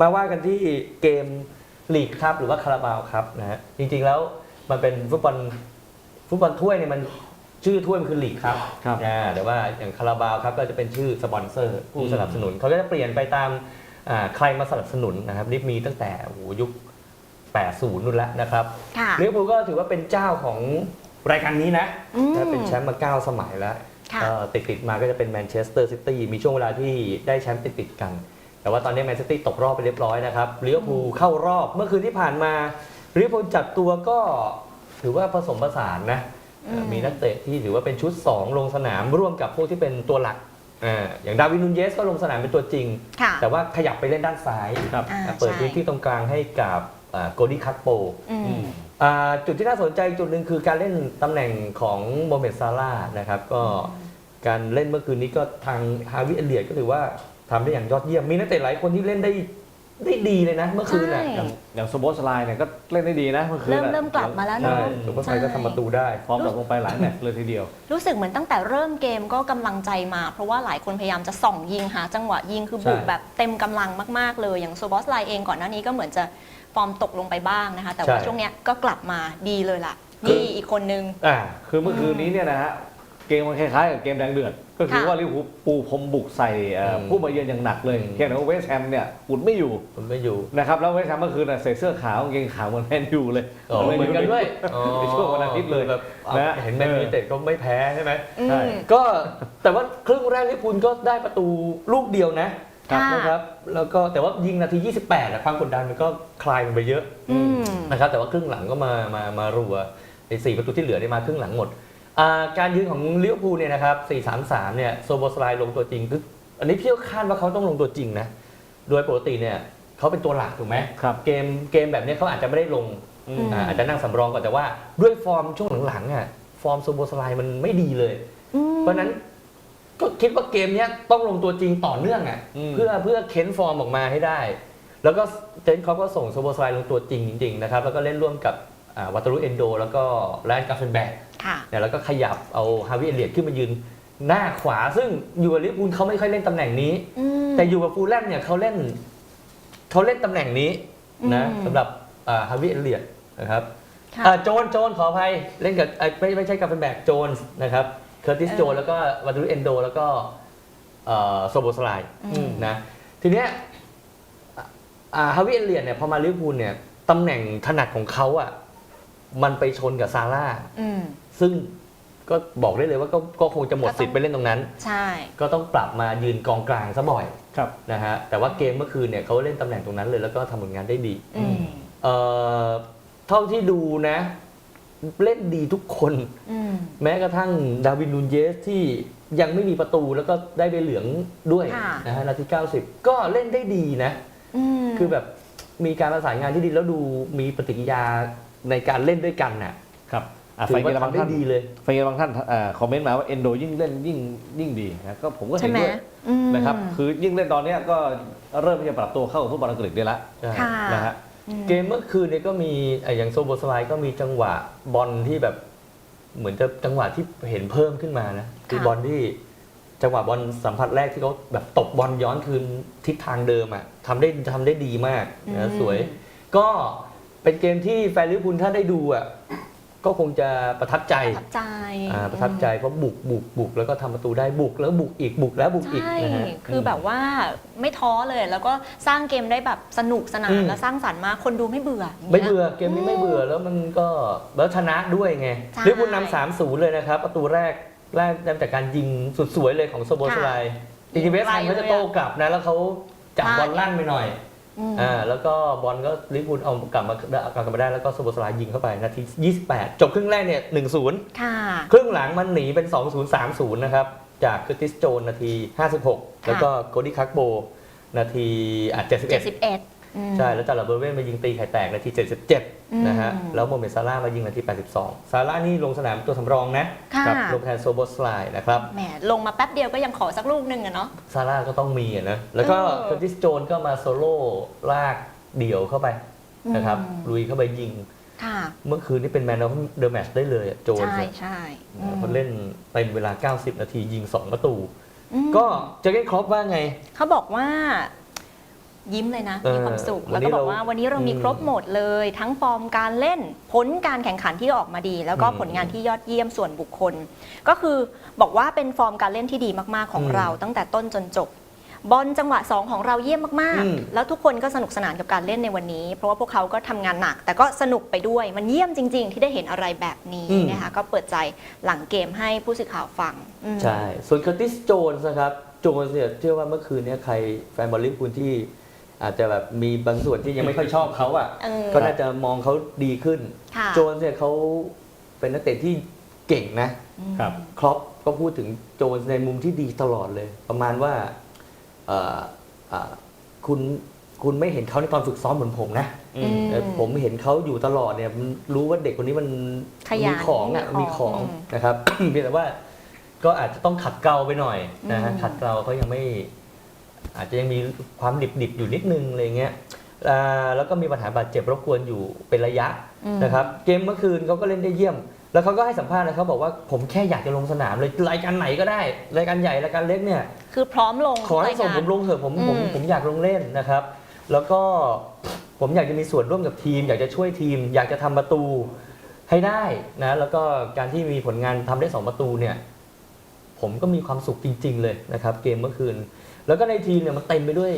มาว่ากันที่เกมลีกครับหรือว่าคาราบาวครับนะฮะจริงๆแล้วมันเป็นฟุตบอลฟุตบอลถ้วยเนี่ยมันชื่อถ้วยมันคือลีกครับครับ อ่าแต่ว่าอย่างคาราบาวครับก็จะเป็นชื่อสปอนเซอร์ผู้สนับสนุนเขาก็จะเปลี่ยนไปตามอ่าใครมาสนับสนุนนะครับนี่มีตั้งแต่โอ้โหยุค 80นู่นแล้วนะครับค่ะลิเวอร์พูลก็ถือว่าเป็นเจ้าของรายการนี้นะอืม นะเป็นแชมป์มาเก้าสมัยแล้ว ค่ะก็ติดติดๆมาก็จะเป็นแมนเชสเตอร์ซิตี้มีช่วงเวลาที่ได้แชมป์ติดติดๆกัน แต่ว่าตอนนี้แมนซิตี้ตกรอบไปเรียบร้อยนะครับลิเวอร์พูลเข้ารอบเมื่อคืนที่ผ่านมาลิเวอร์พูลจัดตัวก็ถือว่าผสมผสานนะอืมมีนักเตะที่ถือว่าเป็นชุด 2 ลงสนามร่วมกับพวกที่เป็นตัวหลักอ่าอย่างดาวินนูนเยสก็ลงสนามเป็นตัวจริงค่ะแต่ว่าขยับไปเล่นด้านซ้ายครับอ่าเปิดใช่พื้นที่ตรงกลางให้กับโกดี้คัตโปอืมอ่าจุดที่น่าสนใจจุดหนึ่งคือการเล่นตำแหน่งของโมเมดซาร่าห์นะครับก็การเล่นเมื่อคืนนี้ก็ทางฮาวิเอเลียดก็ถือว่า ทำได้อย่างยอดเยี่ยมมีนักเตะหลายคนที่เล่นได้ได้ดีเลยนะ เมื่อคืนน่ะใช่ อย่างอย่างสโบสไลน์เนี่ยก็เล่นได้ดีนะเมื่อคืนเริ่มน่ะเริ่มกลับมาแล้วใช่เนาะ สุภาพไทยก็ทำประตูได้ฟอร์มดรอปลงไปหลายแมตช์เลยทีเดียว รู้สึกเหมือนตั้งแต่เริ่มเกมก็กำลังใจมา เพราะว่าหลายคนพยายามจะส่องยิงหาจังหวะยิงคือบุกใช่แบบเต็มกำลังมากๆเลย อย่างโซบอสไลเองก่อนหน้านี้ก็เหมือนจะฟอร์มตกลงไปบ้างนะคะ แต่ว่าใช่ช่วงเนี้ยก็กลับมาดีเลยล่ะนี่อีกคนนึง อ่าคือเมื่อคืนนี้เนี่ยนะฮะเกมมันคล้ายๆกับเกมแดงเดือด ก็คือค่ะว่าลิเวอร์พูลปูพรมบุกใส่เอ่ออมผู้มาเยือนอย่างหนักเลยอืม เพียงแต่ว่าเวสต์แฮมเนี่ยอุดไม่อยู่มันไม่อยู่นะครับแล้วเวสต์แฮมเมื่อคืนน่ะใส่เสื้อขาวกางเกงขาวเหมือนแมนยูเลยอ๋อเหมือนกันด้วยในช่วงวันอาทิตย์เลย แบบเอานะเห็นแมนยูไนเต็ดก็ไม่แพ้ใช่ไหม อืมใช่ก็แต่ว่าครึ่งแรกลิเวอร์พูลก็ได้ประตูลูกเดียวนะค่ะ นะครับ แล้วก็แต่ว่ายิงนาที 28อะความกดดันมันก็คลายลงไปเยอะอืม นะครับแต่ว่าครึ่งหลังก็มามามารัวไอ้สี่ประตูที่เหลือเนี่ยมาครึ่งหลังหมด อ่าการยืนของลิเวอร์พูลเนี่ยนะครับ 4-3-3 เนี่ยโซโบสไลน์ลงตัวจริงคืออันนี้พี่ก็คาดว่าเขาต้องลงตัวจริงนะ โดยปกติเนี่ยเขาเป็นตัวหลักถูกไหมครับเกมเกมแบบเนี้ยเขาอาจจะไม่ได้ลงอืมมอ่าอาจจะนั่งสำรองก่อนแต่ว่าด้วยฟอร์มช่วงหลังๆอะฟอร์มโซโบสไลน์มันไม่ดีเลย เพราะฉะนั้นก็คิดว่าเกมเนี้ยต้องลงตัวจริงต่อเนื่องอะอืม เพื่อเพื่อเค้นฟอร์มออกมาให้ได้ แล้วก็เจนเขาก็ส่งโซโบสไลน์ลงตัวจริงจริงๆนะครับแล้วก็เล่นร่วมกับอ่าวัตารุเอนโดแล้วก็แลนด์กาเฟนแบก ค่ะ เนี่ยแล้วก็ขยับเอาฮาวิเอเลียดขึ้นมายืนหน้าขวา ซึ่งอยู่กับลิเวอร์พูลเขาไม่ค่อยเล่นตำแหน่งนี้ อืม แต่อยู่กับฟูลแลมเนี่ยเขาเล่นเขาเล่นตำแหน่งนี้นะอืม สำหรับฮาวิเอเลียดนะครับค่ะ อ่าโจนโจนขออภัยเล่นกับเอ่อไม่ไม่ใช่กาเฟนแบกโจนนะครับเคอร์ติสเออโจนแล้วก็วัตรุเอนโด แล้วก็โซโบสไลน์อืม นะทีเนี้ยฮาวิเอเลียนเนี่ยพอมาลิเวอร์พูลเนี่ยตำแหน่งถนัดของเขาอะ มันไปชนกับซาร่าอืม ซึ่งก็บอกได้เลยว่าก็ก็คงจะหมดก็ต้อง สิทธิ์ไปเล่นตรงนั้น ใช่ ก็ต้องปรับมายืนกองกลางซะบ่อยครับ นะฮะแต่ว่าเกมเมื่อคืนเนี่ยเขาเล่นตำแหน่งตรงนั้นเลยแล้วก็ทำผลงานได้ดี อืม เอ่อเท่าที่ดูนะ เล่นดีทุกคน อืม แม้กระทั่งดาวินนูนเยสที่ยังไม่มีประตูแล้วก็ได้ใบเหลืองด้วยค่ะ นะฮะนาที 90 ก็เล่นได้ดีนะ อืมคือแบบมีการประสานงานที่ดีแล้วดูมีปฏิกิริยา ในการเล่นด้วยกันน่ะครับอะถืไฟอเกว่ามบางทำได้ท่านดีเลยไฟเกมบางท่านเอ่อคอมเมนต์มาว่าเอนโดยิ่งเล่นยิ่งยิ่งดีนะก็ผมก็ใช่เห็นไหมด้วยอืมนะครับคือยิ่งเล่นตอนเนี้ยก็เริ่มที่จะปรับตัวเข้ากับฟุตบอลอังกฤษได้ละค่ะนะฮะอืมเกมเมื่อคืนเนี่ยก็มีไอ้อย่างโซโบสไลด์ก็มีจังหวะบอลที่แบบเหมือนจะจังหวะที่เห็นเพิ่มขึ้นมานะคือค่ะบอลที่จังหวะบอลสัมผัสแรกที่เขาแบบตบบอลย้อนคืนทิศทางเดิมอะทำได้ทำได้ดีมากนะสวย ก็ เป็นเกมที่แฟนลิเวอร์พูลถ้าได้ดูอะก็คงจะประทับใจประทับใจอ่าประทับใจเพราะบุกบุกบุกแล้วก็ทำประตูได้บุกแล้วบุกอีกบุกแล้วบุกอีกใช่นะฮะ คือแบบว่าไม่ท้อเลยแล้วก็สร้างเกมได้แบบสนุกสนาอืนม และสร้างสรรค์มากคนดูไม่เบื่ออย่างงี้ย ไม่เบื่อเกมนี้ไม่เบื่อแล้วมันก็แล้วชนะด้วยไงใช่ลิเวอร์พูลนำสามศูนย์เลยนะครับประตูแรกแรกได้จากการยิงสุดสวยเลยของโซโบสไลน์จริงๆเวสต์แฮมเขาจะโต้กลับนะแล้วเขาจับบอลลั่นไปหน่อย อืมอ่าแล้วก็บอลก็ลิเวอร์พูลเอากลับมากลับมาได้แล้วก็โซโบสไลน์ยิงเข้าไปนาที 28 จบครึ่งแรกเนี่ย1-0ค่ะครึ่งหลังมันหนีเป็น 2-0-3-0 นะครับ จากคือติสโจนนาที 56 แล้วก็โกดี้คักโบนาทีอะ71 71อืม ใช่ แล้วจาระเบอร์เว่นมายิงตีไข่แตกนาทีอืม77 นะฮะ แล้วโมเมดซาร่ามายิงนาที 82 ซาร่านี่ลงสนามตัวสำรองนะค่ะครับลงแทนโซโบสไลน์นะครับ แหมลงมาแป๊บเดียวก็ยังขอสักลูกหนึ่งอะเนาะ ซาร่าก็ต้องมีอะนะ แล้วก็เออ เคอร์ติสโจนก็มาโซโล่ลากเดี่ยวเข้าไปนะครับอืมลุยเข้าไปยิง ค่ะ เมื่อคืนนี่เป็นแมน of เดอะแมตช์ได้เลยอะโจนใช่เนี่ยใช่อืมเขาเล่นเต็มเวลา 90 นาทียิง 2 ประตู อืมก็เจอร์เกนครอปว่าไง เขาบอกว่า ยิ้มเลยนะเออมีความสุขวัแล้นวนี้ก็บอกเราว่าวันนี้เรามีอืมครบหมดเลย ทั้งฟอร์มการเล่น ผลการแข่งขันที่ออกมาดี แล้วก็อืมผลงานที่ยอดเยี่ยมส่วนบุคคล ก็คือบอกว่าเป็นฟอร์มการเล่นที่ดีมากๆของอืมเรา ตั้งแต่ต้นจนจบบอลจังหวะ 2 ของเราเยี่ยมมากอืมๆแล้วทุกคนก็สนุกสนานกับการเล่นในวันนี้ เพราะว่าพวกเขาก็ทำงานหนัก แต่ก็สนุกไปด้วย มันเยี่ยมจริง ๆ ที่ได้เห็นอะไรแบบนี้อืมนะคะก็เปิดใจหลังเกมให้ผู้สื่อข่าวฟังอืมใช่ส่วนเคอร์ติสโจนส์นะครับโจนส์เนี่ยเชื่อว่าเมื่อคืนเนี้ใครแฟนบอลลิเวอร์พูลที่ อาจจะแบบมีบางส่วนที่ยังไม่ค่อยชอบเขาอะเออ ก็น่าจะมองเขาดีขึ้น ค่ะโจนส์เนี่ยเขาเป็นนักเตะที่เก่งนะครับ ครอปก็พูดถึงโจนส์ในมุมที่ดีตลอดเลย ประมาณว่าเอ่อเอ่อคุณคุณไม่เห็นเขาในตอนฝึกซ้อมเหมือนผมนะอืม แต่ผมเห็นเขาอยู่ตลอดเนี่ยมันรู้ว่าเด็กคนนี้มันขยันมีของอะมีมีขขอองงนะครับ เพียงแต่ว่าก็อาจจะต้องขัดเกลาไปหน่อยนะฮะอืม ขัดเกลาเขายังไม่ อาจจะยังมีความดิบๆอยู่นิดนึงอะไรเงี้ยอ่าแล้วก็มีปัญหาบาดเจ็บรบกวนอยู่เป็นระยะอืมนะครับเกมเมื่อคืนเขาก็เล่นได้เยี่ยม แล้วเขาก็ให้สัมภาษณ์นะเขาบอกว่าผมแค่อยากจะลงสนามเลยรายการไหนก็ได้รายการใหญ่รายการเล็กเนี่ยคือพร้อมลงขอให้ส่งรายผการมลงเถอะผมผมอืมผมอยากลงเล่นนะครับ แล้วก็ผมอยากจะมีส่วนร่วมกับทีม อยากจะช่วยทีม อยากจะทำประตูให้ได้นะแล้วก็การที่มีผลงานทำได้สองประตูเนี่ยผมก็มีความสุขจริง ๆ เลยนะครับ เกมเมื่อคืน แล้วก็ในทีมเนี่ยมันเต็มไปด้วย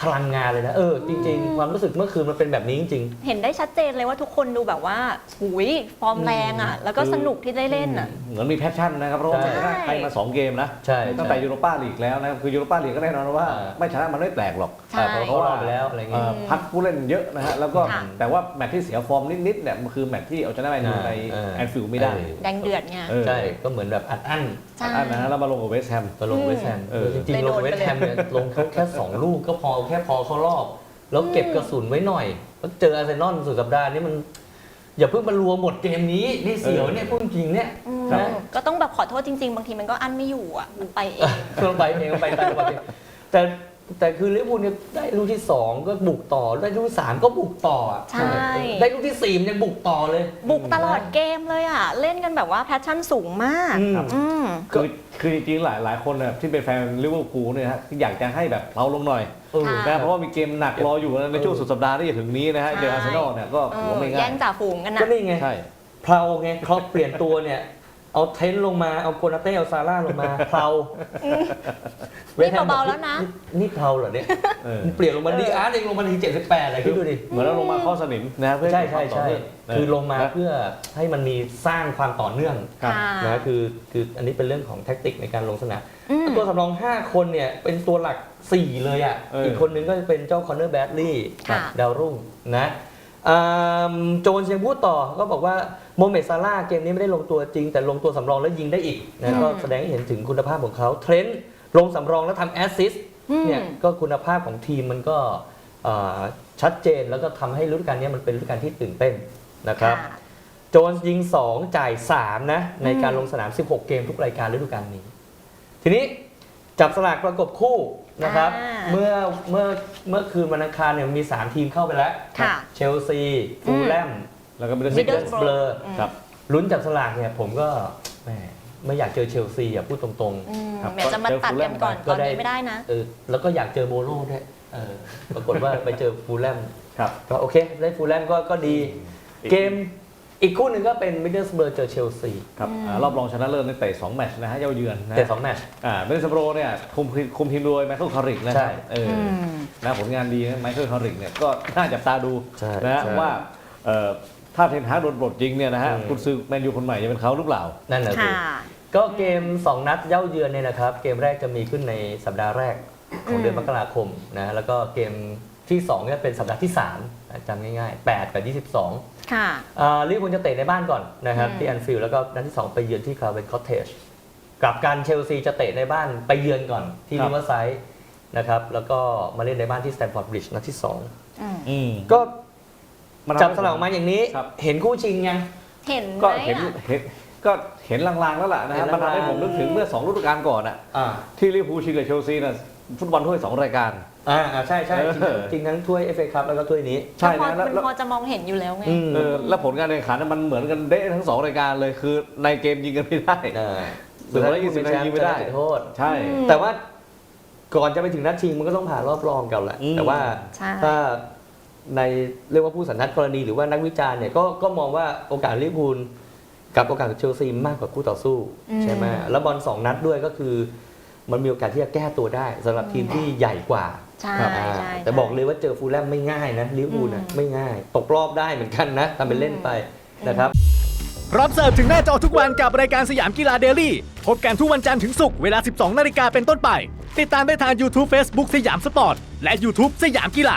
พลังงานเลยนะเออจริง ๆ ความรู้สึกเมื่อคืนมันเป็นแบบนี้จริง เห็นได้ชัดเจนเลยว่าทุกคนดูแบบว่าหุยฟอร์มแรงอะ แล้วก็คือสนุกที่ได้เล่นอะ เหมือนมีแพชชั่นนะครับเพราะว่าใช่ ชนะใครมา 2 เกมนะๆใช่ ตั้งแต่ยูโรป้าลีกแล้วนะครับคือยูโรป้าลีกก็แน่นอนว่าอ่าไม่ชนะมันไม่แปลกหรอกใช่อ่าเพราะเขารอดไปแล้วอะไรเงี้ยเอ่อพักผู้เล่นเยอะนะฮะแล้วก็ค่ะ แต่ว่าแมตช์ที่เสียฟอร์มนิดๆเนี่ยมันคือแมตช์ที่เอาชนะแมนยูในเออ แอนฟิลด์ไม่ได้เออแดงเดือดไงเออใช่ก็เหมือนแบบอัดอั้นใช่ อันนะฮะแล้วมาลงกับเวสต์แฮมก็ลงเวสต์แฮมเออ จริงเลยๆลโดงนเวสต์แฮมเนี่ยลงเขาแค่2ลูกก็พอแค่พอเขารอบ แล้วเก็บกระสุนไว้หน่อยแล้วเจออาร์เซนอลสุดสัปดาห์นี้มัน อย่าเพิ่งมารวมหมดเกมนี้นี่เสียวเนี่ยพูดจริงเนี่ยอืมครับก็ต้องแบบขอโทษจริง ๆ บางทีมันก็อั้นไม่อยู่อะมันไปเอง เครื่องไปเองไปตามจังหวะเองแต่ แต่คือลิเวอร์พูลเนี่ยได้ลูกที่ 2 ก็บุกต่อ ได้ลูกที่3ก็บุกต่ออะใช่ ได้ลูกที่4มันยังบุกต่อเลยบุกตลอดเกมเลยอะ เล่นกันแบบว่าแพชชั่นสูงมาก อืม อืม คือคือจริงๆหลายหลายคนเนี่ยที่เป็นแฟนลิเวอร์พูลเนี่ยฮะอยากจะให้แบบเราลงหน่อยเออค่ะนะเพราะว่ามีเกมหนักรออยู่ในช่วงสุดสัปดาห์ที่จะถึงนี้นะฮะใช่เจออาร์เซนอลเนี่ยก็เอหัวอไม่แย่ง่ายงจ่าฝูงกันก็นะนี่ไงใช่ เพลาไงครอปเปลี่ยนตัวเนี่ย เอาเทนต์ลงมา เอาโกนาเต้เอาซาร่าลงมาเพลานี่เบาๆแล้วนะ นี่เพลาเหรอเนี่ยเออ เปลี่ยนลงมาดีอาร์ตเองลงมาที78อะไรคิดดูดิ เหมือนเราลงมาข้อสนิมนะฮะเพื่อใช่ห้ใช่เกิดความต่อใช่เนื่องคือลงมานะเพื่อให้มันมีสร้างความต่อเนื่องครับค่ะนะคือคืออันนี้เป็นเรื่องของแท็กติกในการลงสนามอืม ตัวสำรอง 5 คนเนี่ย เป็นตัวหลัก 4 เลยอะ เอออี อีกคนนึงก็จะเป็นเจ้าคอนเนอร์แบดลี่ค่ะ ดาวรุ่งนะอ่าโจนส์ยังพูดต่อก็บอกว่า โมเมดซาร่าห์เกมนี้ไม่ได้ลงตัวจริง แต่ลงตัวสำรองแล้วยิงได้อีกนะก็แสดงให้เห็นถึงคุณภาพของเขาเทรนต์ลงสำรองแล้วทำแอสซิสต์อืมเนี่ยก็คุณภาพของทีมมันก็อ่าชัดเจนแล้วก็ทำให้ฤดูกาลนี้มันเป็นฤดูกาลที่ตื่นเต้นนะครับค่ะโจนส์ยิง 2 จ่าย 3 นะ ในการอืมลงสนาม 16 เกมทุกรายการฤดูกาลนี้ ทีนี้จับสลากประกบคู่นะครับอ่าเมื่อเมื่อเมื่อคืนวันอังคารเนี่ยมี 3 ทีมเข้าไปแล้วค่ะเชลซี ฟูลแลม แล้วก็ไม่ได้มิดเดิล Middlesbrough สเบลออืม ครับ ลุ้นจับสลากเนี่ยผมก็แหมไม่อยากเจอเชลซีอะพูดตรงอืมครับแม้จะมาตัดกันก่อนก็ตอนได้นี้ไม่ได้นะ ๆเออแล้วก็อยากเจอโมโร่ด้วยเออปรากฏว่าไปเจอฟูลแลมครับ ก็โอเค ได้ฟูลแลมก็ก็ดี เกมอีกคู่หนึ่งก็เป็นมิดเดิลสเบอร์เจอเชลซีครับอืม อ่ารอบรองชนะเลิศในเตะ2แมตช์นะฮะเย้าเยือนนะแต่สองแมตช์ อ่าเบนสโปรเนี่ยคุมทีมคุมทีมโดยไมเคิลคาริกนะคใช่รับเอออือม นะผลงานดีนะไมเคิลคาริกเนี่ยก็น่าจับตาดูใช่นะฮะใช่ ว่าเอ่อ ถ้าเทนฮากโดนปลดจริงเนี่ยนะฮะอืมคุณซื้อแมนยูคนใหม่จะเป็นเขาหรือเปล่า นั่นแหละสิค่ะ ก็เกม 2 นัดเย้าเยือนเนี่ยนะครับ เกมแรกจะมีขึ้นในสัปดาห์แรกของเดือนอืม มกราคมนะแล้วก็เกมที่2เนี่ยเป็นสัปดาห์ที่3อะจำง่ายๆ8กับ22 ค่ะ อ่าลิเวอร์พูลจะเตะในบ้านก่อนนะครับอืม ที่แอนฟิลด์แล้วก็นัดที่ 2 ไปเยือนที่คาร์เวนคอตเทจกลับกันเชลซีจะเตะในบ้านไปเยือนก่อนที่ครับ ลิเวอร์ไซด์นะครับแล้วก็มาเล่นในบ้านที่สแตนฟอร์ดบริดจ์นัดที่ อืมอืม2ก็ มันจับสลากออกมาอย่างนี้ ครับ เห็นคู่ชิงยัง เห็นไหมก็เห็นอะเห็นก็เห็นลางๆแล้วล่ะนะเห็ฮะนมันลางๆทำให้ผมนึกถึงเมื่อ2ฤดูกาลก่อนอะอ่าที่ลิเวอร์พูลชิงกับเชลซีน่ะฟุตบอลถ้วย2รายการ อ่าอ่าใช่ใช่เออ จริงทั้งถ้วยเอฟเอคัพแล้วก็ถ้วยนี้ ใช่พอนะแล้วมันแล้วพอจะมองเห็นอยู่แล้วไง อืมเออแล้วผลการแข่งขันน่ะมันเหมือนกันเด้ทั้ง2รายการเลยคือในเกมยิงกันไม่ได้อ่าสุดท้ายยิงสุดท้ายยิงไม่ได้ชนะจุดโทษ ใช่ อืม แต่ว่าก่อนจะไปถึงนัดชิงมันก็ต้องผ่านรอบรองกันแหละ อืม แต่ว่าใช่ ถ้า ในเรียกว่าผู้สันทัดกรณีหรือว่านักวิจารณ์เนี่ยก็ก็มองว่าโอกาสลิเวอร์พูลกับโอกาสของเชลซีมากกว่าคู่ต่อสู้อืมใช่ไหมแล้วบอลสองนัดด้วยก็คือมันมีโอกาสที่จะแก้ตัวได้สำหรับทีมที่ใหญ่กว่าใช่อ่าใช่แต่บอกเลยว่าเจอฟูลแลมไม่ง่ายนะลิเวอร์พูลนะอืมไม่ง่าย ตกรอบได้เหมือนกันนะทำเป็นเล่นไปนะครับรับเสิร์ฟถึงหน้าจอทุกวันกับรายการสยามกีฬาเดลี่พบกันทุกวันจันทร์ถึงศุกร์เวลา 12 นาฬิกาเป็นต้นไป ติดตามได้ทาง YouTube Facebook สยามสปอร์ตและ YouTube สยามกีฬา